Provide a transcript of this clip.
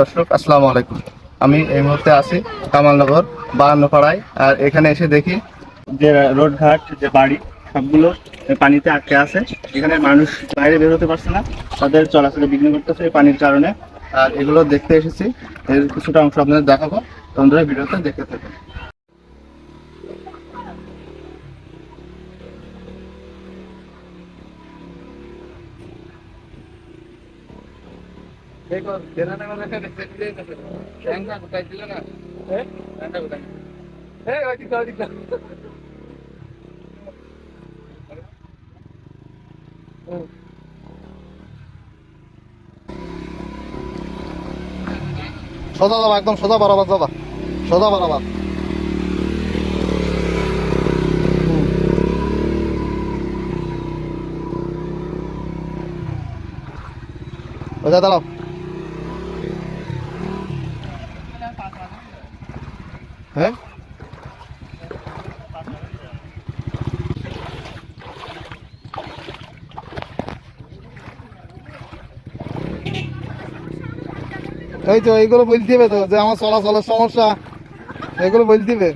দর্শক, আসসালামু আলাইকুম। আমি এই মুহূর্তে আছি কামালনগর বাগান্নপাড়ায় আর এখানে এসে দেখি যে রোডঘাট যে বাড়ি, সবগুলো পানিতে আটকে আছে। এখানে মানুষ বাইরে বেরোতে পারছে না। তাদের চলাচলে বিঘ্ন করতেছে এই পানির কারণে। আর এগুলো দেখতে এসেছি। এর কিছুটা অংশ আপনাদের দেখাবো। তোমরা ভিডিওতে দেখতে থাকুন। সোজা যাবা একদম সোজা বরাবর যাবা। সোজা বরাবর। দাঁড়াও। হ্যাঁ? এই তো এইগুলো বলতে হবে তো যে আমার চলাচলের সমস্যা এগুলো বলতে হবে